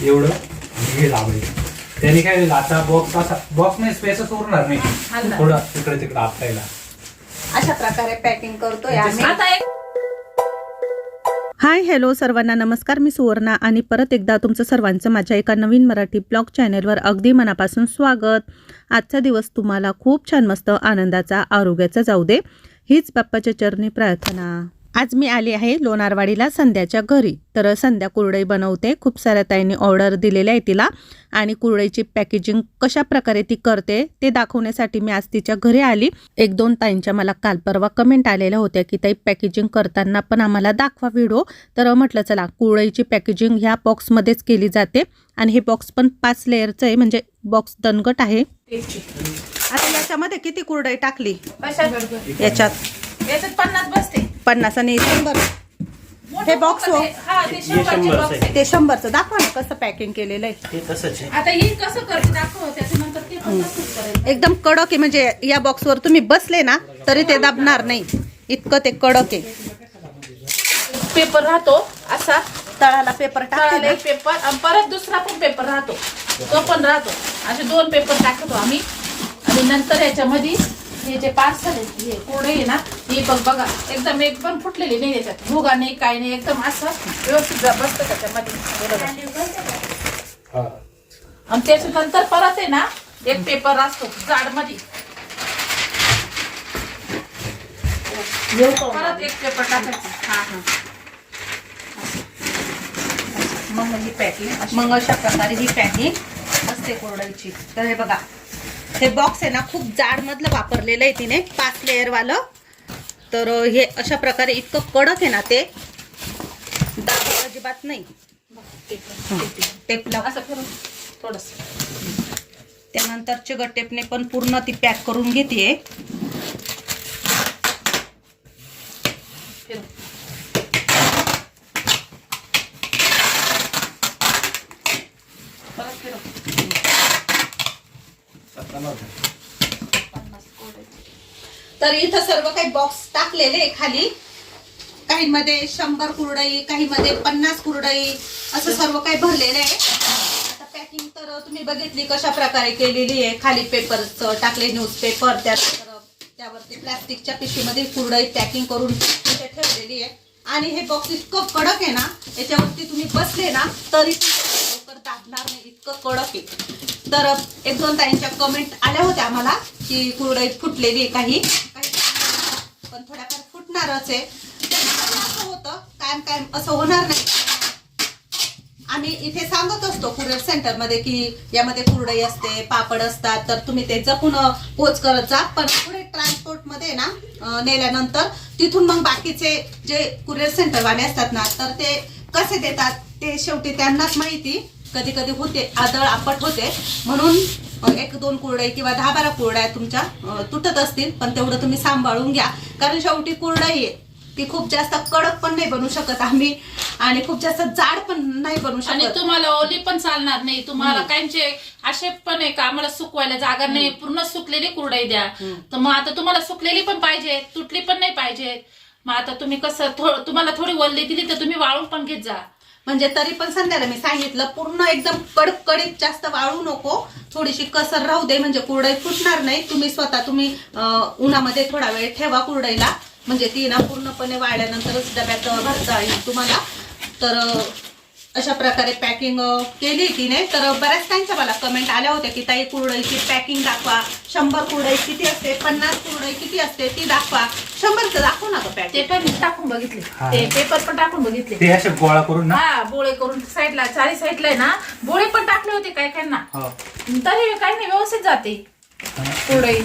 एवढं आणि हे लावायचं त्याने काय होईल आता बॉक्स असा बॉक्स नाही स्पेसच उरणार नाही. थोडं तिकडे तिकडे आपल्याला. अशा प्रकारे पॅकिंग करतोय आम्ही. आता एक हाय हॅलो सर्वांना नमस्कार. मी सुवर्णा आणि परत एकदा तुमचं सर्वांचं माझ्या एका नवीन मराठी ब्लॉग चॅनेलवर अगदी मनापासून स्वागत. आजचा दिवस तुम्हाला खूप छान मस्त आनंदाचा आरोग्याचा जाऊ दे. हीच बाप्पाच्या चरणी प्रार्थना. आज मी आली आहे लोणारवाडीला संध्याच्या घरी. तर संध्या कुरडई बनवते. खूप साऱ्या ताईंनी ऑर्डर दिलेल्या आहे तिला. आणि कुरडईची पॅकेजिंग कशा प्रकारे ती करते ते दाखवण्यासाठी मी आज तिच्या घरी आली. एक दोन ताईंच्या मला काल परवा कमेंट आलेल्या होत्या की ताई पॅकेजिंग करताना पण आम्हाला दाखवा व्हिडिओ तर म्हटलं चला कुरडईची पॅकेजिंग ह्या बॉक्समध्येच केली जाते. आणि हे बॉक्स पण पाच लेअरचं आहे. म्हणजे बॉक्स दणगट आहे. आता याच्यामध्ये किती कुरडई टाकली? याच्यात. याच्यात पन्नास बसते. पन्नास आणि शंभर. हे box हो? ते- हा ते शंभरचे box आहे. ते शंभरचं. दाखवा ना कसं पॅकिंग केलेलं आहे. ते तसंच आहे. आता ही कसं करते दाखव त्याच्यानंतर ते पण तसंच करेल. एकदम कडक आहे म्हणजे या बॉक्सवर तुम्ही बसले ना तरी ते दाबणार नाही. इतकं ते कडक आहे. पेपर राहतो असा. तळाला पेपर तळाला टाकले एक पेपर आणि परत दुसरा पण पेपर राहतो. तो पण राहतो. असे दोन पेपर टाकतो आम्ही. आणि नंतर याच्यामध्ये हे जे पार्सल हे कोडे आहे ना हे बघ बघा एकदम एक पण फुटलेली नाही याच्यात भुगा नाही काय नाही एकदम असं व्यवस्थित बसतं त्याच्यामध्ये? हे. हा. आणि त्याच्यानंतर परत आहे ना एक पेपर असतो जाडमध्ये परत एक पेपर टाकायचं. हा हा. मग ही पॅकिंग मग अशा प्रकारे ही पॅकिंग असते कोरडायची तर हे बघा हे बॉक्स आहे ना खूप जाड मधलं वापरलेलं आहे तिने पाच लेअर वालं. तर हे अशा प्रकारे इतकं कडक आहे ना ते दाब अजिबात नाही. टेप लाव. असं करून थोडस. त्यानंतर चिगट टेपने पण पूर्ण ती पॅक करून घेते. तर इथं सर्व काही बॉक्स टाकलेले खाली. काही मध्ये शंभर कुरडई काही मध्ये पन्नास कुरडई असं सर्व काही भरलेलं आहे. आता पॅकिंग तर तुम्ही बघितली कशा प्रकारे केलेली आहे. खाली पेपर टाकले न्यूजपेपर त्यानंतर त्यावरती प्लास्टिकच्या पिशवीमध्ये कुरडई पॅकिंग करून तिथे ठेवलेली आहे. आणि हे बॉक्स इतकं कडक आहे ना याच्यावरती तुम्ही बसले ना तरी लवकर दाबणार नाही. इतकं कडक आहे. तर एक दोन ताईंच्या कमेंट आल्या होत्या आम्हाला की कुरडई फुटलेली आहे काही. पण थोड्याफार फुटणारच आहे. असं होतं कायम कायम असं होणार नाही. आम्ही इथे सांगत असतो कुरिअर सेंटरमध्ये की यामध्ये कुरडई असते पापड असतात तर तुम्ही ते जपून पोच करत जा पण पुढे ट्रान्सपोर्टमध्ये ना नेल्यानंतर तिथून मग बाकीचे जे कुरिअर सेंटरवाले असतात ना तर ते कसे देतात ते शेवटी त्यांनाच माहिती. कधी कधी होते आदळ आपट होते. म्हणून एक दोन कुरडई किंवा दहा बारा कुरड्या तुमच्या तुटत असतील पण तेवढं तुम्ही सांभाळून घ्या. कारण शेवटी कुरडई आहे ती खूप जास्त कडक पण नाही बनवू शकत आम्ही आणि खूप जास्त जाड पण नाही बनवू आणि शकत. तुम्हाला ओली पण चालणार नाही. तुम्हाला काहींचे असे पण आहे का आम्हाला सुकवायला जागा नाही पूर्ण सुकलेली कुरडई द्या. तर मग आता तुम्हाला सुकलेली पण पाहिजे तुटली पण नाही पाहिजे. मग आता तुम्ही कसं थो- तुम्हाला थोडी वल्ली दिली तर तुम्ही वाळून पण घेत जा. म्हणजे तरी पण संध्याला मी सांगितलं पूर्ण एकदम कडकडीत जास्त वाळू नको थोडीशी कसर राहू दे म्हणजे कुरडई फुटणार नाही. तुम्ही स्वतः तुम्ही उन्हामध्ये थोडा वेळ ठेवा कुरडईला. म्हणजे ती ना पूर्णपणे वाळल्यानंतरच डब्यात भरता येईल तुम्हाला. तर अशा प्रकारे पॅकिंग केली तिने. तर बऱ्याच त्यांच्या मला कमेंट आल्या होत्या की ताई कुरडईची पॅकिंग दाखवा. शंभर कुरडई किती असते? पन्नास कुरडई किती असते? ती दाखवा. शंभरचं दाखव ना ते पॅकिंग पण टाकून बघितले. हा. ते पेपर पण टाकून बघितले. ते असे गोळा करून ना? हा बोळे करून साईडला चारी साईडला आहे ना बोळे पण टाकले होते काय काय ना हो. तरी काही नाही व्यवस्थित जाते कुरडई.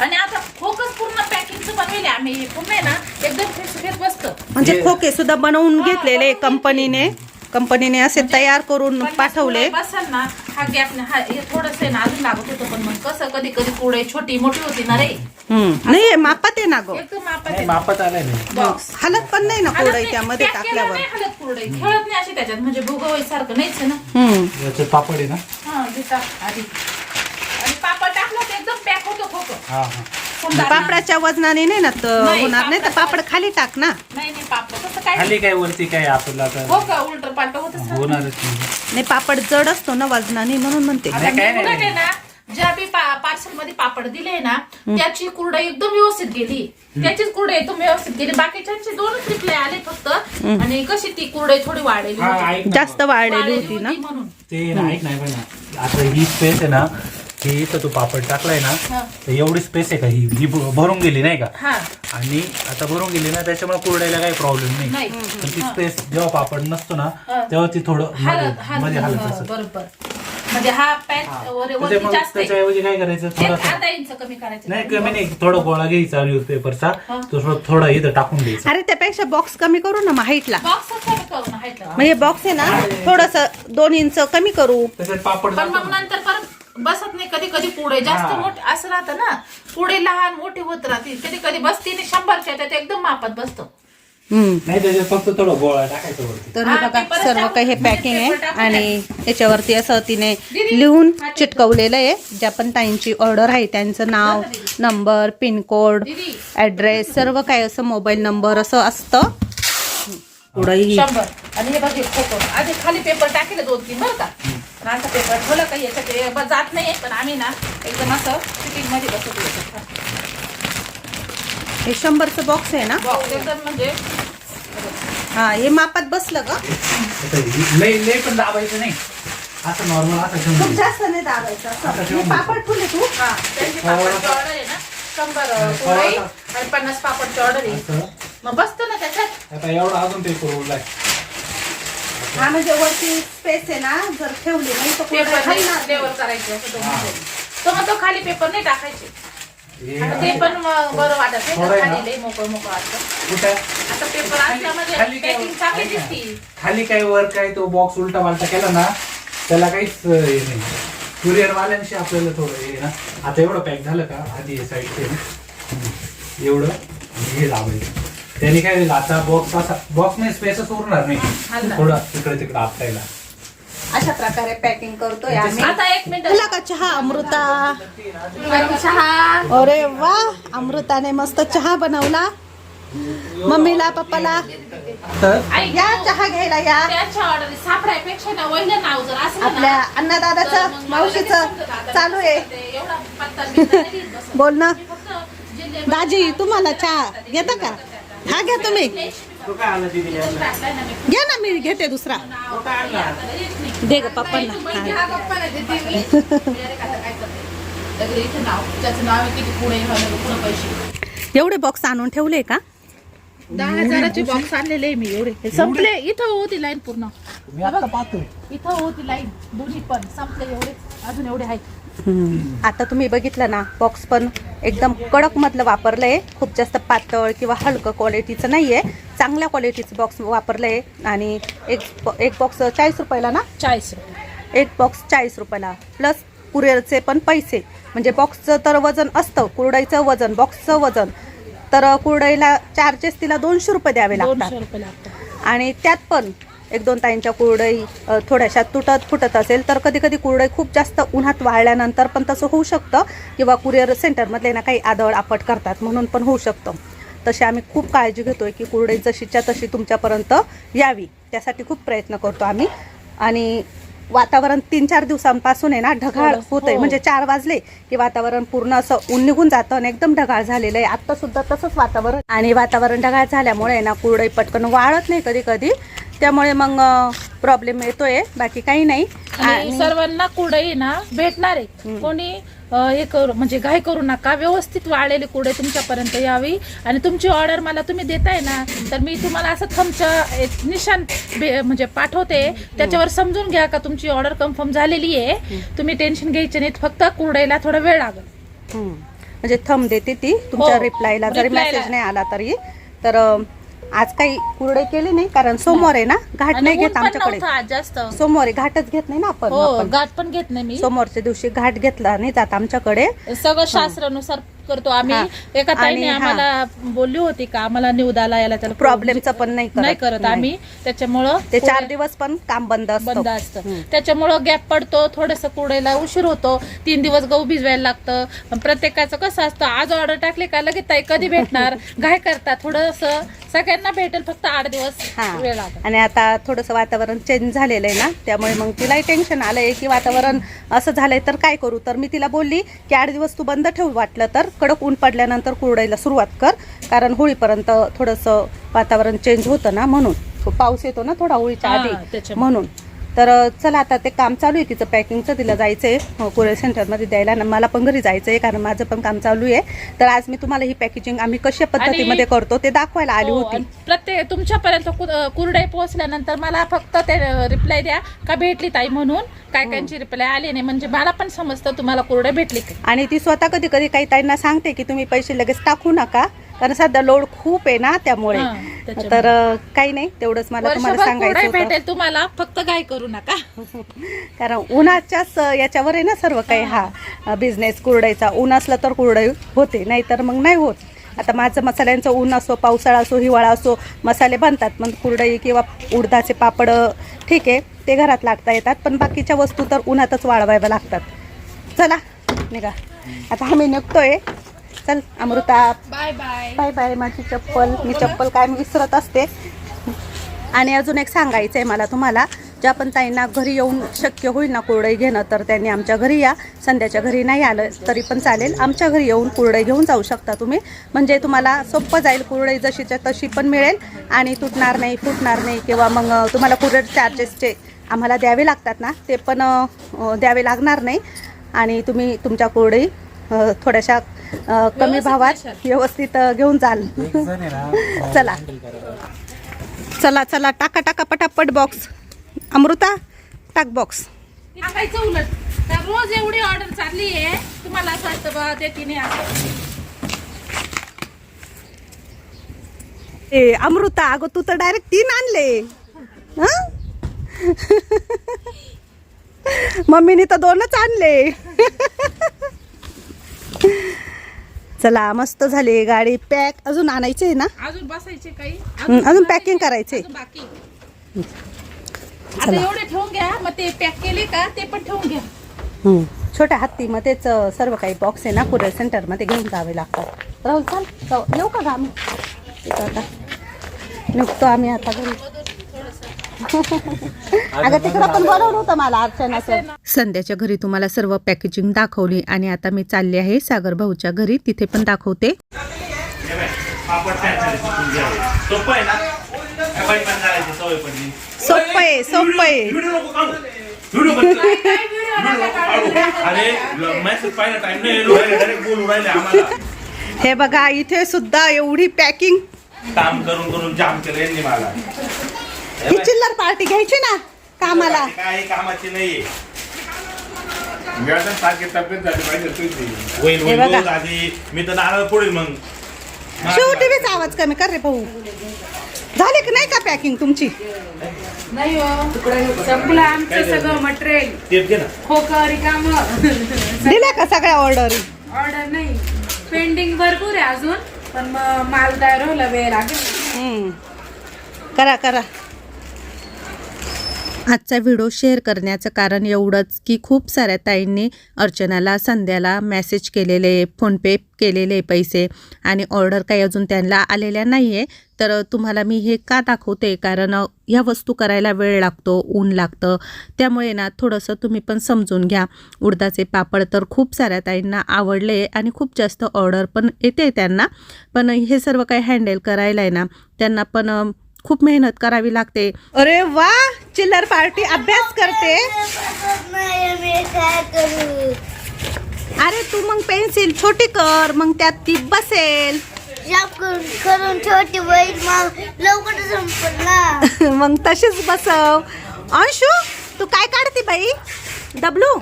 आणि आता फोकस पूर्ण पॅकिंगचं बनवले आम्ही. हे पूर्ण आहे ना एकदम फ्रेश फ्रेश बसतं. म्हणजे हे- खोके सुद्धा बनवून घेतलेले कंपनीने कंपनीने असे तयार करून पाठवले. बसल ना हा गॅप हे थोडस आहे ना अजून लागत होतं पण मग कसं कधी कधी कुरडई छोटी मोठी होती ना रे. हम्म. नाही मापात आहे ना गो. एकदम मापात नाही, आहे. मापात आलंय नाही. बॉक्स हलत पण नाही ना हलत कुरडई नाही, त्यामध्ये टाकल्यावर. नाही हलत कुरडई खेळत नाही अशी त्याच्यात. म्हणजे भुगवई सारखं नाहीच आहे ना. हम्म. याचे पापड आहे ना? हा देता आधी. आणि पापड टाकलं तर एकदम पॅक होतो खोकं. हा हा. पापडाच्या वजनाने नाही ना तर नाही, होणार नाही तर पापड खाली टाक ना. नाही नाही पापड. कसं काय खाली काय वरती काय आपल्याला हो आता नाही. पापड जड असतो ना वजनाने म्हणून म्हणते. मी आहे ना ज्या बी पार्सलमध्ये पापड दिले ना त्याची कुरडई एकदम व्यवस्थित गेली. त्याचीच कुरडई एकदम व्यवस्थित गेली. बाकीच्यांचे दोनच रिप्लाय आले फक्त. आणि कशी ती कुरडई थोडी हा, ना. जास्त वाढलेली होती ना. म्हणून. ते ऐक नाही आता ही स्पेस आहे ना ही इथं तू पापड टाकलाय ना हा. तर एवढी स्पेस आहे का? ही ही भ- भरून गेली नाही का? हा. आणि आता भरून गेली ना त्याच्यामुळे कुरडायला काही प्रॉब्लेम नाही. नाही. पण ती स्पेस जेव्हा पापड नसतो ना हा. तेव्हा ती थोडं हालत मध्ये मध्ये हालत हालत असत. बरोबर. म्हणजे हा पॅच वरती त्याच्यामुळे जास्त आहे. त्याच्याऐवजी काय करायचं? एक थोडंसं अर्धा इंच कमी करायचं. नाही कमी नाही. थोडा गोळा घ्यायचा न्यूजपेपरचा हा. तो थोडा थोडा इथं टाकून द्यायचा. अरे त्यापेक्षा बॉक्स कमी करू ना मग हाईटला करू ना म्हणजे बॉक्स आहे ना थोडस दोन इंच कमी करू. त्याच्यात पापड पण मग. नंतर परत बसत नाही कधी कधी पुढे. जास्त हा. मोठे असं राहतं ना पुढे लहान मोठी होत राहते कधी कधी बसते आणि शंभरच्या त्यात एकदम मापात बसतो. हम्म. नाही त्याच्यात फक्त थोडं गोळा टाकायचा वरती. तर हा, बघा सर्व काही हे पॅकिंग आहे आणि याच्यावरती असं तिने लिहून चिटकवलेलं आहे. ज्या पण ताईंची ऑर्डर आहे त्यांचं नाव नंबर पिनकोड ऍड्रेस सर्व काय असं मोबाईल नंबर असं असतं. पुढे शंभर. आणि हे बघ खोकं आधी खाली पेपर टाकेले दोन तीन बरं का? पण असा पेपर ठेवला काही याच्यात हे ब- जात नाही पण आम्ही ना एकदम असं फिटिंगमध्ये बसवतो याच्यात. हे शंभरचं बॉक्स आहे ना? बॉक्स एकदम म्हणजे हा हे मापात बसलं ही- लय लय पण दाबायचं नाही. असं नॉर्मल असं खूप. जास्त नाही दाबायचं असं. हे पापड फुले तू? हा त्यांची पापडची ऑर्डर आहे ना. शंभर पोळी आणि पन्नास पापडची ऑर्डर आहे. असं? मग बसतो ना त्याच्यात. आता एवढा अजून पेपर उरलाय. हा म्हणजे वरती स्पेस आहे ना जर ठेवली नाही तर कोरडे पेपर खाणार नाही. लेवर करायचे असं तो म्हणतो. तो म्हणतो खाली पेपर नाही टाकायचे हे आता ते पण मग बरं वाटत नाही थोडं? आहे ना? खाली लय मोकळं मोकळं असतं कुठं आता पेपर खाली- असल्यामध्ये खाली काय- पॅकिंग चांगली ऐक ना. दिसती खाली काय वर काय तो बॉक्स उलटा पालटा केला ना त्याला काहीच अं, हे नाही कुरिअर वाल्यांशी आपल्याला थोडं हे ना आता एवढं पॅक झालं का आधी साईडचे एवढं आणि हे लावायचं त्याने काय होईल आता बॉक्स असा बॉक्स नाही स्पेसच उरणार नाही. थोडं तिकडे तिकडे आपटायला अशा प्रकारे पॅकिंग करतोय आम्ही. आता एक मिनिट. तुला का चहा अमृता? गरम चहा? अरे वा अमृताने मस्त चहा बनवला. मम्मीला पप्पाला. तर? या चहा घ्यायला या. त्याच्या ऑर्डर सापडायपेक्षा ना वहिलं नाव जर असलं ना, आपल्या तर मला लगेच मावशीचं समजतं आता. चालू आहे. ते एवढा पत्ता बित्ता नाही लिहित बसत. बोल ना. मी फक्त जिल्हे- दाजी तुम्हाला चहा घेता का? हा घ्या तुम्ही. घ्या ना मी घेते दुसरा. दे ग पप्पांना. एवढे बॉक्स आणून ठेवले का? दहा हजाराचे बॉक्स आणलेले मी एवढे. हे संपले इथं होती लाईन पूर्ण. मी आता पाहतोय? इथं होती लाईन दोन्ही पण. संपले एवढे अजून एवढे आहेत. आता तुम्ही बघितलं ना बॉक्स पण एकदम कडक मधलं वापरलंय. खूप जास्त पातळ किंवा हलकं क्वालिटीचं नाहीये. चांगल्या क्वालिटीचं बॉक्स वापरलंय. आणि एक एक बॉक्स चाळीस रुपयाला ना? चाळीस एक बॉक्स चाळीस रुपयाला. प्लस कुरिअरचे पण पैसे. म्हणजे बॉक्सचं तर वजन असतं कुरडईचं वजन बॉक्सचं वजन. तर कुरडईला चार्जेस तिला दोनशे रुपये द्यावे लागतात. आणि त्यात पण एक दोन ताईंच्या कुरडई थोड्याशा तुटत फुटत असेल तर कधी कधी कुरडई खूप जास्त उन्हात वाळल्यानंतर पण तसं होऊ शकतं किंवा कुरिअर सेंटरमधले ना काही आदळ आपट करतात म्हणून पण होऊ शकतं. तशी आम्ही खूप काळजी घेतोय की कुरडई जशीच्या तशी तुमच्यापर्यंत यावी. त्यासाठी खूप प्रयत्न करतो आम्ही. आणि वातावरण तीन चार दिवसांपासून आहे ना ढगाळ हो. होतंय. म्हणजे चार वाजले की वातावरण पूर्ण असं ऊन निघून जातं आणि एकदम ढगाळ झालेलं आहे. आता सुद्धा तसंच वातावरण. आणि वातावरण ढगाळ झाल्यामुळे आहे ना कुरडई पटकन वाळत नाही कधी कधी. त्यामुळे मग प्रॉब्लेम येतोय. बाकी काही नाही. सर्वांना कुरडई ना भेटणार आहे. कोणी हे करू म्हणजे घाई करू नका. व्यवस्थित वाळलेली कुरडई तुमच्यापर्यंत यावी. आणि तुमची ऑर्डर मला तुम्ही देताय ना तर मी तुम्हाला असं थमचं बे- म्हणजे पाठवते. त्याच्यावर समजून घ्या का तुमची ऑर्डर कन्फर्म झालेली आहे. तुम्ही टेन्शन घ्यायचे नाहीत फक्त कुरडईला थोडा वेळ लागेल. म्हणजे थंब देते ती तुमच्या हो. रिप्लायला जरी रिप्लायला. मेसेज नाही आला तरी. तर आज काही कुरडई केली नाही कारण सोमवार आहे ना घाट नाही घेत आमच्याकडे. जास्त. सोमवारी घाटच घेत नाही ना आपण हो आपण. गाठ पण घेत नाही मी. सोमवारच्या दिवशी घाट घेतला नाही जात आमच्याकडे. सगळं शास्त्रानुसार करतो आम्ही. एका ताईने हा. आम्हाला बोलली होती का आम्हाला निवदाला याला त्याला प्रॉब्लेमचं पण नाही करत. नाही करत. नाही. आम्ही. त्याच्यामुळं ते चार पुढे- दिवस पण काम बंद असतं. बंद असतं. हम्म. त्याच्यामुळं गॅप पडतो थोडस कुरडईला उशीर होतो. तीन दिवस गहू भिजवायला लागतं. पण प्रत्येकाचं कसं असतं आज ऑर्डर टाकली का लगेच ताई कधी भेटणार? घाय करता थोडस. सगळ्यांना भेटेल फक्त आठ दिवस हा. लागेल. आणि आता थोडंसं वातावरण चेंज झालेलं आहे ना त्यामुळे मग तिलाही टेन्शन आलंय की वातावरण असं झालंय तर काय करू? तर मी तिला बोलली की आठ दिवस तू बंद ठेव वाटलं तर कडक ऊन पडल्यानंतर कुरडायला सुरुवात कर कारण होळीपर्यंत थोडंसं वातावरण चेंज होतं ना म्हणून. पाऊस येतो ना थोडा होळीच्या हा, आधी त्याच्यामुळे. म्हणून. तर चला आता ते काम चालू आहे. तिचं पॅकिंगचं तिला जायचं आहे कुरिअर सेंटरमध्ये द्यायला मला पण घरी जायचं आहे कारण माझं पण काम चालू आहे. तर आज मी तुम्हाला ही पॅकेजिंग आम्ही कशा पद्धतीमध्ये करतो ते दाखवायला आली हो, होती. प्रत्येक तुमच्यापर्यंत कु- अं, कुरडई पोहोचल्यानंतर मला फक्त ते रिप्लाय द्या. का भेटली ताई म्हणून? काय कायची रिप्लाय आली नाही. म्हणजे मला पण समजतं तुम्हाला कुरडई भेटली आणि ती स्वतः कधी कधी काही ताईंना सांगते की तुम्ही पैसे लगेच टाकू नका. कारण सध्या लोड खूप आहे ना त्यामुळे. हा, त्याच्यामुळे. तर काही नाही तेवढंच मला तुम्हाला वर्षभर सांगायचं होतं. भेटेल तुम्हाला फक्त काय करू नका. कारण उन्हाच्याच याच्यावर आहे ना सर्व काही हा. बिझनेस कुरडाईचा. ऊन असलं तर कुरडई होते नाहीतर मग नाही होत. आता माझं मसाल्यांचं ऊन असो पावसाळा असो हिवाळा असो मसाले बनतात. मग कुरडई किंवा उडदाचे पापड ठीक आहे ते घरात लागता येतात. पण बाकीच्या वस्तू तर उन्हातच वाळवायला लागतात. चला निघा. आता आम्ही निघतोय. चल Amruta. Bye bye bye bye माझी चप्पल. मी चप्पल काय मी विसरत असते. आणि अजून एक सांगायचं आहे मला तुम्हाला. ज्या पण ताईंना घरी येऊन शक्य होईल ना कुरडई घेणं तर त्यांनी आमच्या घरी या. संध्याच्या घरी नाही आलं तरी पण चालेल. आमच्या घरी येऊन कुरडई घेऊन जाऊ शकता तुम्ही. म्हणजे तुम्हाला सोपं जाईल कुरडई जशीच्या तशी पण मिळेल. आणि तुटणार नाही फुटणार नाही किंवा मग तुम्हाला कुरिअर चार्जेसचे आम्हाला द्यावे लागतात ना ते पण द्यावे लागणार नाही. आणि तुम्ही तुमच्या कुरडई थोड्याशा कमी भावात. व्यवस्थित घेऊन जाल चला. चला चला टाका टाका पटापट बॉक्स अमृता टाक बॉक्स सांगायचं उलट. तर रोज एवढी ऑर्डर चालली आहे तुम्हाला असं वाटतं बा ते तिने ए अमृता अगं तू तर डायरेक्ट तीन आणले. हं? मम्मीने तर दोनच आणले. चला मस्त झाले गाडी. पॅक अजून आणायचे आहे ना? अजून बसायचे काही? अजून पॅकिंग करायचे. अजून बाकी. आता एवढे ठेवून घ्या मग ते पॅक केले का ते पण ठेवून घ्या. छोट्या हत्तीमध्येच अ, सर्व काही बॉक्स आहे ना कुरिअर सेंटरमध्ये घेऊन जावे लागतात. राहुल चाल येऊ का आम्ही? आता. निघतो आम्ही आता घरी. अगं तिकडं पण बोलवलं होतं मला अर्चनाचं संध्याच्या घरी तुम्हाला सर्व पॅकेजिंग दाखवली आणि आता मी चालली आहे सागर भाऊच्या घरी. तिथे पण दाखवते. सोपं आहे सोपं आहे. हे बघा इथे सुद्धा एवढी पॅकिंग काम करून करून जाम केलं यांनी मला. पार्टी घ्यायची ना कामाला. काय कामाची नाहीये व्याजात सारखी तब्येत झाली पाहिजे तुझी. होईल हे होईल बघा. रोज आधी. मी तर नारळ पुढील मग. शिव टीव्हीचा आवाज कमी कर रे भाऊ. झाली की नाही का पॅकिंग तुमची? नाही हो. संपलं आमचं सगळं मटेरियल टेप घे ना. खोकं रिकाम? दिल्या का सगळ्या ऑर्डर ऑर्डर नाही. पेंडिंग भरपूर आहे अजून पण मग माल तयार व्हायला वेळ लागेल. करा करा. आजचा व्हिडिओ शेअर करण्याचं कारण एवढंच की खूप साऱ्या ताईंनी अर्चनाला संध्याला मेसेज केलेले फोनपे केलेले पैसे आणि ऑर्डर काही अजून त्यांना आलेल्या नाही आहे तर तुम्हाला मी हे का दाखवते? कारण ह्या वस्तू करायला वेळ लागतो ऊन लागतं. त्यामुळे ना थोडंसं तुम्ही पण समजून घ्या. उडदाचे पापड तर खूप साऱ्या ताईंना आवडले आणि खूप जास्त ऑर्डर पण येते त्यांना. पण हे सर्व काही हँडल करायला आहे ना त्यांना पण खूप मेहनत करावी लागते. अरे वा चिल्लर पार्टी अभ्यास करते. अरे तू मग पेन्सिल छोटी कर मग त्यात ती बसेल. करून छोटी मग लवकर मग तशीच बसव. अंशू तू काय काढते बाई? डब्लू?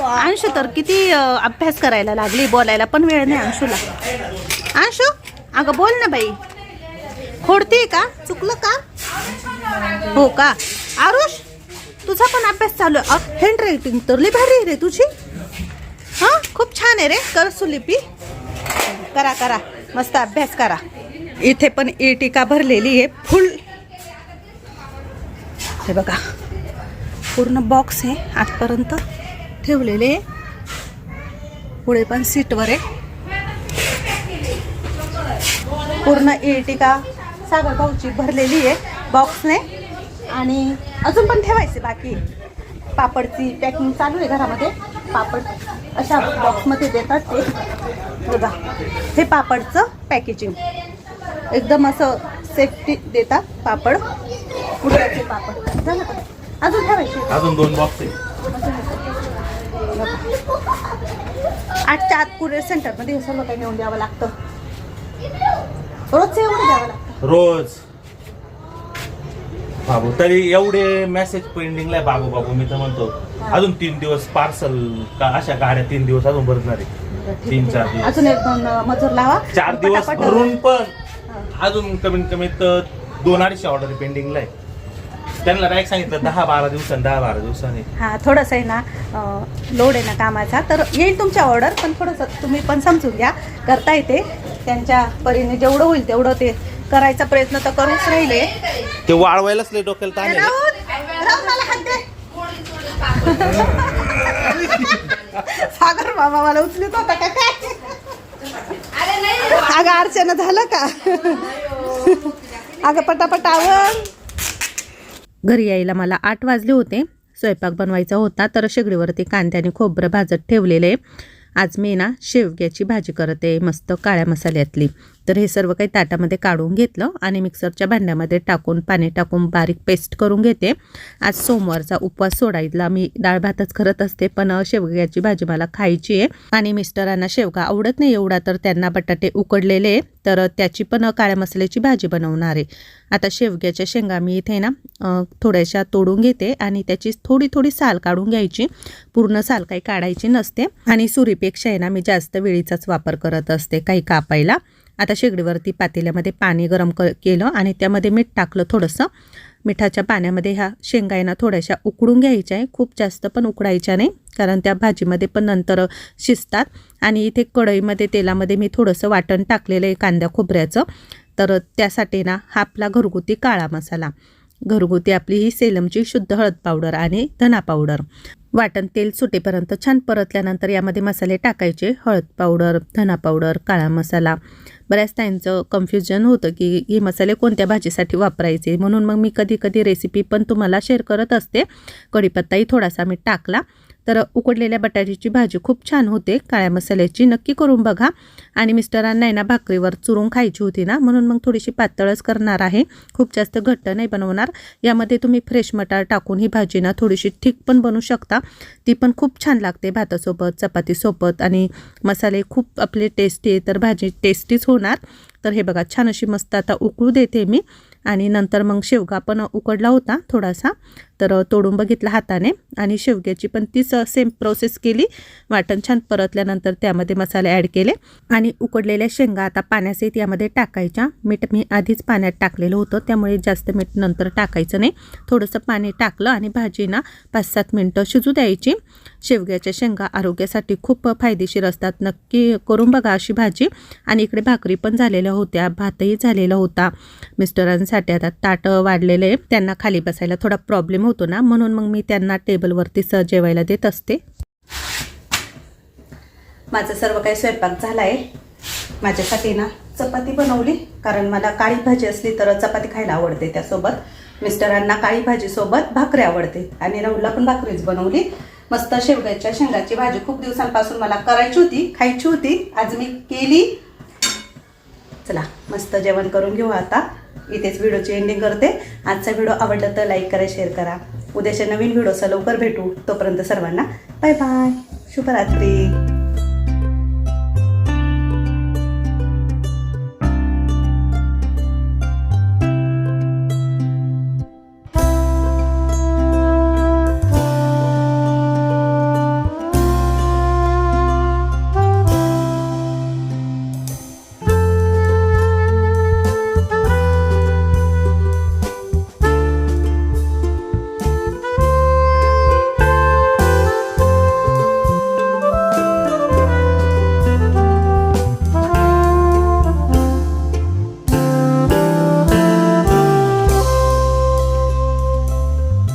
अंशू तर किती अभ्यास करायला लागली बोलायला पण वेळ नाही अंशूला. अंशू अगं बोल ना बाई. खोडते का? चुकलं का? हो का? आरुष तुझा पण अभ्यास चालू आहे. हँड रायटिंग तर लई भारी आहे रे तुझी. हां? खूप छान आहे रे. कर सुलिपी. करा करा. मस्त अभ्यास करा. इथे पण ई टीका भरलेली आहे. फुल. हे बघा. पूर्ण बॉक्स आहे आजपर्यंत ठेवलेले. पुढे पण सीटवर आहे. पूर्ण ई टीका सागर भाऊची भरलेली आहे बॉक्सने आणि अजून पण ठेवायचे बाकी. पापडची पॅकिंग चालू आहे घरामध्ये. पापड अशा बॉक्समध्ये देतात ते. बघा हे पापडचं पॅकेजिंग एकदम असं सेफ्टी देतात पापड. कुठल्याचे पापड. झालं का? अजून ठेवायचे? अजून दोन बॉक्स आठच्या आत कुरिअर सेंटरमध्ये हे सर्व काही नेऊन द्यावं लागतं. रोजचं एवढं द्यावं लागतं. रोज. बाबू तरी एवढे मेसेज पेंडिंगला आहे बाबू बाबू मी तर म्हणतो अजून तीन दिवस पार्सल का अशा गाड्या तीन दिवस अजून भरणार आहे. तीन चार दिवस. अजून एक दोन मजूर लावा. चार दिवस पटापट- भरून पण अजून कमीत कमीत दोन अडीचशे ऑर्डर पेंडिंगला आहे. त्यांना डायरेक्ट सांगितलं दहा बारा दिवसांनी दहा बारा दिवसांनी. हा थोडंसं आहे ना लोड आहे ना कामाचा. तर येईल तुमच्या ऑर्डर पण थोडंसं तुम्ही पण समजून घ्या. करता येते. त्यांच्या परीने जेवढं होईल तेवढं ते करायचा प्रयत्न तर करूच राहिले. ते वाळवायलाच लय डोक्याला ताण आहे रे. राहुल, राहुल, मला हात दे. सागर बाबा मला उचलीत होता का काय? अगं अर्चना झालं का? अगं पटापट आवर घरी यायला मला आठ वाजले होते. स्वयंपाक बनवायचा होता तर शेगडीवरती कांद्याने खोबरं भाजत ठेवलेलं. आहे आज मी ना शेवग्याची भाजी करते मस्त काळ्या मसाल्यातली. तर हे सर्व काही ताटामध्ये काढून घेतलं आणि मिक्सरच्या भांड्यामध्ये टाकून पाणी टाकून बारीक पेस्ट करून घेते. आज सोमवारचा उपवास सोडायला मी डाळ भातच करत असते पण शेवग्याची भाजी मला खायची आहे आणि मिस्टरांना शेवगा आवडत नाही एवढा तर त्यांना बटाटे उकडलेले आहे तर त्याची पण काळ्या मसाल्याची भाजी बनवणार आहे. आता शेवग्याच्या शेंगा मी इथे ना थोड्याशा तोडून घेते आणि त्याची थोडी थोडी साल काढून घ्यायची. पूर्ण साल काही काढायची नसते आणि सुरीपेक्षा आहे ना मी जास्त वेळीचाच वापर करत असते काही कापायला. आता शेगडीवरती पातेल्यामध्ये पाणी गरम क केलं आणि त्यामध्ये मीठ टाकलं थोडंसं. मिठाच्या पाण्यामध्ये ह्या शेंगा आहे ना थोड्याशा उकडून घ्यायच्या आहे. खूप जास्त पण उकडायच्या नाही कारण त्या भाजीमध्ये पण नंतर शिजतात. आणि इथे कढईमध्ये तेलामध्ये मी थोडंसं वाटण टाकलेलं आहे कांद्या खोबऱ्याचं. तर त्यासाठी ना हा आपला घरगुती काळा मसाला. घरगुती आपली ही सेलमची शुद्ध हळद पावडर आणि धना पावडर. वाटण तेल सुटेपर्यंत छान परतल्यानंतर यामध्ये मसाले टाकायचे. हळद पावडर धना पावडर काळा मसाला. बऱ्याच त्यांचं कन्फ्युजन होतं की हे मसाले कोणत्या भाजीसाठी वापरायचे? म्हणून मग मी कधी कधी रेसिपी पण तुम्हाला शेअर करत असते. कढीपत्ताही थोडासा मी टाकला. तर उकडलेल्या बटाट्याची भाजी खूप छान होते. काळ्या मसाल्याची नक्की करून बघा. आणि मिस्टरांना आहे ना भाकरीवर चुरून खायची होती ना म्हणून मग थोडीशी पातळच करणार आहे. खूप जास्त घट्ट नाही बनवणार. यामध्ये तुम्ही फ्रेश मटार टाकून ही भाजी ना थोडीशी ठीक पण बनवू शकता. ती पण खूप छान लागते भातासोबत चपातीसोबत. आणि मसाले खूप आपले टेस्टी आहे तर भाजी टेस्टीच होणार. तर हे बघा छान अशी मस्त आता उकळू देते मी. आणि नंतर मग शेवगा पण उकडला होता थोडासा. तर तोडून बघितला हाताने आणि शेवग्याची पण तीच सेम प्रोसेस केली. वाटण छान परतल्यानंतर त्यामध्ये मसाले ॲड केले आणि उकडलेल्या शेंगा आता पाण्यासहित यामध्ये टाकायच्या. मीठ मी आधीच पाण्यात टाकलेलं होतं त्यामुळे जास्त मीठ नंतर टाकायचं नाही. थोडंसं पाणी टाकलं आणि भाजीना पाच सात मिनटं शिजू द्यायची. शेवग्याच्या शेंगा आरोग्यासाठी खूप फायदेशीर असतात. नक्की करून बघा अशी भाजी. आणि इकडे भाकरी पण झालेल्या होत्या भातही झालेला होता. मिस्टरांसाठी आता ताट वाढलेले आहे. त्यांना खाली बसायला थोडा प्रॉब्लेम होतो ना म्हणून मग मी त्यांना टेबलवरती टेबलवरतीच जेवायला देत असते. माझं सर्व काही स्वयंपाक झाला आहे माझ्यासाठी ना चपाती बनवली कारण मला काळी भाजी असली तर चपाती खायला आवडते त्यासोबत. मिस्टरांना काळी भाजीसोबत भाकरी आवडते. आणि राहुलला पण भाकरीच बनवली. मस्त शेवग्याच्या शेंगाची भाजी खूप दिवसांपासून मला करायची होती खायची होती. आज मी केली. चला मस्त जेवण करून घेऊ आता. इथेच व्हिडिओची एंडिंग करते. आजचा व्हिडिओ आवडला तर लाईक करा शेअर करा. उद्याच्या नवीन व्हिडिओचा लवकर भेटू. तोपर्यंत सर्वांना बाय बाय शुभरात्री.